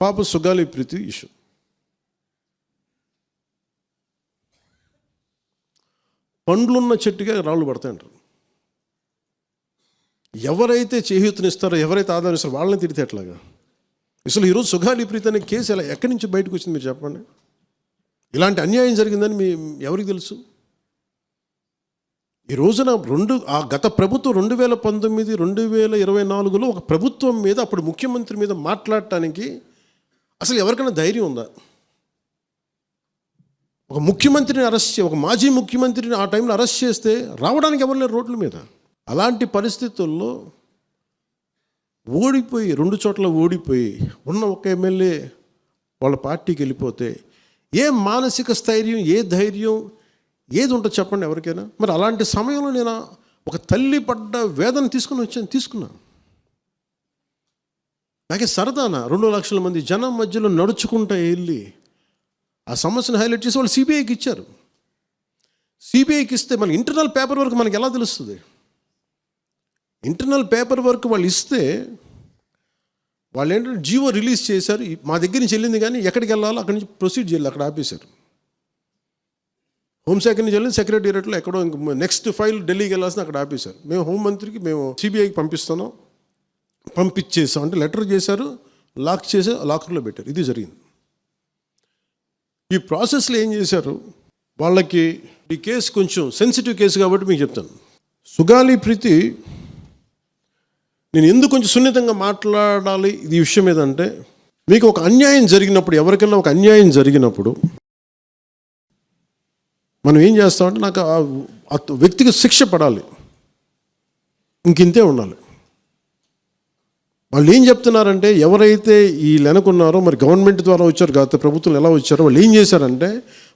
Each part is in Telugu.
పాప సుగాలి ప్రీతి ఇష్యూ పండ్లున్న చెట్టుగా రాళ్ళు పడతాయంటారు ఎవరైతే చేయూతనిస్తారో ఎవరైతే ఆదాయం ఇస్తారో వాళ్ళని తిడితే ఎట్లాగా? అసలు ఈరోజు సుగాలి ప్రీతి అనే కేసు ఎలా ఎక్కడి నుంచి బయటకు వచ్చింది మీరు చెప్పండి? ఇలాంటి అన్యాయం జరిగిందని మీ ఎవరికి తెలుసు? ఈ రోజున రెండు ఆ గత ప్రభుత్వం రెండు వేల పంతొమ్మిది రెండు వేల ఇరవై నాలుగులో ఒక ప్రభుత్వం మీద అప్పుడు ముఖ్యమంత్రి మీద మాట్లాడటానికి అసలు ఎవరికైనా ధైర్యం ఉందా? ఒక ముఖ్యమంత్రిని అరెస్ట్ చే ఒక మాజీ ముఖ్యమంత్రిని ఆ టైంలో అరెస్ట్ చేస్తే రావడానికి ఎవరు లేరు రోడ్ల మీద? అలాంటి పరిస్థితుల్లో ఓడిపోయి రెండు చోట్ల ఓడిపోయి ఉన్న ఒక ఎమ్మెల్యే వాళ్ళ పార్టీకి వెళ్ళిపోతే ఏ మానసిక స్థైర్యం ఏ ధైర్యం ఏది ఉంటుంది చెప్పండి ఎవరికైనా? మరి అలాంటి సమయంలో నేను ఒక తల్లి పడ్డ వేదన తీసుకుని వచ్చాను తీసుకున్నాను. నాకే సరదానా. రెండు లక్షల మంది జనం మధ్యలో నడుచుకుంటూ వెళ్ళి ఆ సమస్యను హైలైట్ చేసి వాళ్ళు సిబిఐకి ఇచ్చారు. సిబిఐకి ఇస్తే మన ఇంటర్నల్ పేపర్ వర్క్ మనకి ఎలా తెలుస్తుంది? ఇంటర్నల్ పేపర్ వర్క్ వాళ్ళు ఇస్తే వాళ్ళు ఏంటంటే జీవో రిలీజ్ చేశారు. మా దగ్గర నుంచి వెళ్ళింది కానీ ఎక్కడికి వెళ్ళాలో అక్కడి నుంచి ప్రొసీడ్ చేయాలి. అక్కడ ఆపేశారు. హోంశాఖ నుంచి వెళ్ళి సెక్రటేరియట్లో ఎక్కడో ఇంక నెక్స్ట్ ఫైల్ ఢిల్లీకి వెళ్ళాల్సిన అక్కడ ఆపేశారు. మేము హోంమంత్రికి మేము సిబిఐకి పంపిస్తున్నాం. పంపించేసాం అంటే లెటర్ చేశారు లాక్ చేసి లాకర్లో పెట్టారు. ఇది జరిగింది. ఈ ప్రాసెస్లో ఏం చేశారు? వాళ్ళకి ఈ కేసు కొంచెం సెన్సిటివ్ కేసు కాబట్టి మీకు చెప్తాను. సుగాలి ప్రీతి నేను ఎందుకు కొంచెం సున్నితంగా మాట్లాడాలి ఈ విషయం ఏదంటే మీకు ఒక అన్యాయం జరిగినప్పుడు ఎవరికైనా ఒక అన్యాయం జరిగినప్పుడు మనం ఏం చేస్తామంటే నాకు ఆ ఆ వ్యక్తికి శిక్ష పడాలి. ఇంకింతే ఉండాలి. వాళ్ళు ఏం చెప్తున్నారంటే ఎవరైతే ఈ లెనకున్నారో మరి గవర్నమెంట్ ద్వారా వచ్చారు గత ప్రభుత్వం ఎలా వచ్చారో వాళ్ళు ఏం చేశారంటే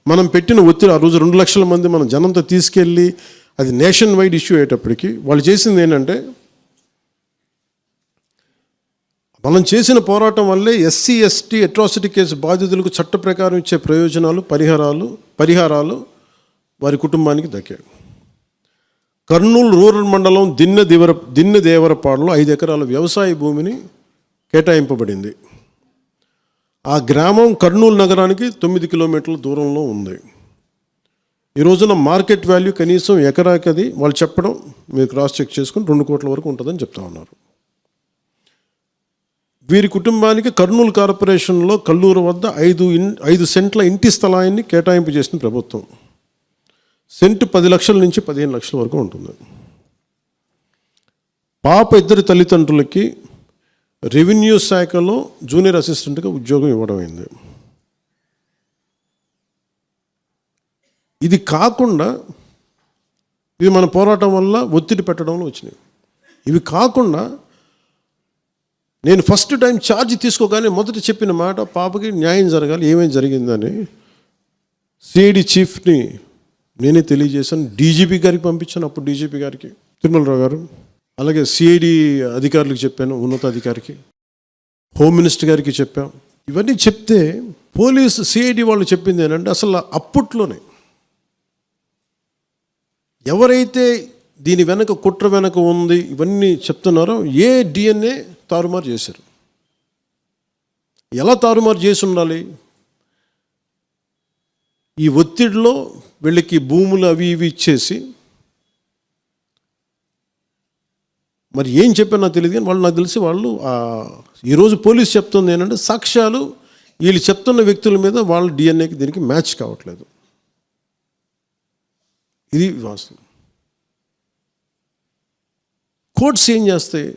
మనం పెట్టిన ఒత్తిడి ఆ రోజు రెండు లక్షల మంది మనం జనంతో తీసుకెళ్ళి అది నేషన్ వైడ్ ఇష్యూ అయ్యేటప్పటికి వాళ్ళు చేసింది ఏంటంటే మనం చేసిన పోరాటం వల్లే ఎస్సీ ఎస్టీ అట్రాసిటీ కేసు బాధితులకు చట్ట ప్రకారం ఇచ్చే ప్రయోజనాలు పరిహారాలు పరిహారాలు వారి కుటుంబానికి దక్కాయి. కర్నూలు రూరల్ మండలం దిన్నె దేవర దిన్నె దేవరపాడులో ఐదు ఎకరాల వ్యవసాయ భూమిని కేటాయింపబడింది. ఆ గ్రామం కర్నూలు నగరానికి తొమ్మిది కిలోమీటర్ల దూరంలో ఉంది. ఈ రోజున మార్కెట్ వాల్యూ కనీసం ఎకరాకది వాళ్ళు చెప్పడం మీరు క్రాస్ చెక్ చేసుకుని రెండు కోట్ల వరకు ఉంటుందని చెప్తా ఉన్నారు. వీరి కుటుంబానికి కర్నూలు కార్పొరేషన్లో కల్లూరు వద్ద ఐదు ఇన్ ఐదు సెంట్ల ఇంటి స్థలాన్ని కేటాయింపు చేసిన ప్రభుత్వం. సెంటు పది లక్షల నుంచి పదిహేను లక్షల వరకు ఉంటుంది. పాప ఇద్దరి తల్లిదండ్రులకి రెవెన్యూ శాఖలో జూనియర్ అసిస్టెంట్గా ఉద్యోగం ఇవ్వడం అయింది. ఇది కాకుండా ఇది మన పోరాటం వల్ల ఒత్తిడి పెట్టడంలో వచ్చినాయి. ఇవి కాకుండా నేను ఫస్ట్ టైం ఛార్జ్ తీసుకోగానే మొదట చెప్పిన మాట పాపకి న్యాయం జరగాలి ఏమేమి జరిగిందని సిఐడి చీఫ్ని నేనే తెలియజేశాను. డీజీపీ గారికి పంపించాను. అప్పుడు డీజీపీ గారికి. తిరుమలరావు గారు. అలాగే సిఐడి అధికారులకు చెప్పాను ఉన్నతాధికారికి. హోమ్ మినిస్టర్ గారికి చెప్పాం. ఇవన్నీ చెప్తే పోలీస్ సిఐడి వాళ్ళు చెప్పింది ఏంటంటే అసలు అప్పట్లోనే ఎవరైతే దీని వెనక కుట్ర వెనక ఉంది ఇవన్నీ చెప్తున్నారో ఏ డిఎన్ఏ తారుమారు చేశారు? ఎలా తారుమారు చేసి ఉండాలి? ఈ ఒత్తిడిలో వీళ్ళకి భూములు అవి ఇవి ఇచ్చేసి మరి ఏం చెప్పారు నాకు తెలియదు కానీ వాళ్ళు నాకు తెలిసి వాళ్ళు ఈరోజు పోలీస్ చెప్తుంది ఏంటంటే సాక్ష్యాలు వీళ్ళు చెప్తున్న వ్యక్తుల మీద వాళ్ళ డిఎన్ఏకి దీనికి మ్యాచ్ కావట్లేదు. ఇది వాస్తవం. కోర్ట్స్ ఏం చేస్తాయి?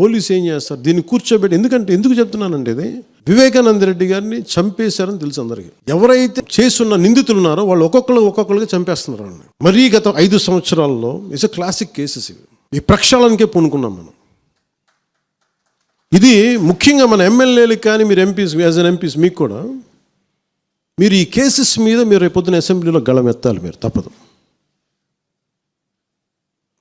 పోలీస్ ఏం చేస్తారు? దీన్ని కూర్చోబెట్టి ఎందుకంటే ఎందుకు చెప్తున్నానంటే ఇది? వివేకానంద రెడ్డి గారిని చంపేశారని తెలుసు అందరికీ. ఎవరైతే చేస్తున్న నిందితులు ఉన్నారో వాళ్ళు ఒక్కొక్కరు ఒక్కొక్కరుగా చంపేస్తున్నారు వాళ్ళని. మరీ గత ఐదు సంవత్సరాల్లో ఇట్స్ క్లాసిక్ కేసెస్ ఇవి. ఈ ప్రక్షాళనకే పూనుకున్నాం మనం. ఇది ముఖ్యంగా మన ఎమ్మెల్యేలకు కానీ మీరు ఎంపీస్ యాజ్ అన్ ఎంపీస్ మీకు కూడా మీరు ఈ కేసెస్ మీద మీరు రేపొద్దున అసెంబ్లీలో గళం ఎత్తాలి మీరు తప్పదు.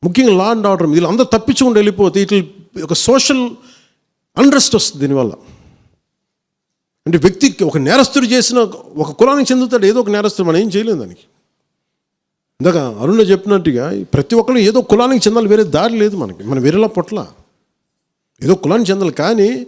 ముఖ్యంగా లా అండ్ ఆర్డర్ వీళ్ళు అందరూ తప్పించుకుంటూ వెళ్ళిపోతే ఇట్లా ఒక సోషల్ అండ్రెస్ట్ వస్తుంది దీనివల్ల. అంటే వ్యక్తికి ఒక నేరస్తుడు చేసిన ఒక కులానికి చెందుతాడు ఏదో ఒక నేరస్తుడు మనం ఏం చేయలేము దానికి. ఇందాక అరుణ చెప్పినట్టుగా ప్రతి ఒక్కరు ఏదో కులానికి చెందాలి వేరే దారి లేదు మనకి మనం వేరేలా పొట్ల. ఏదో కులానికి చెందాలి కానీ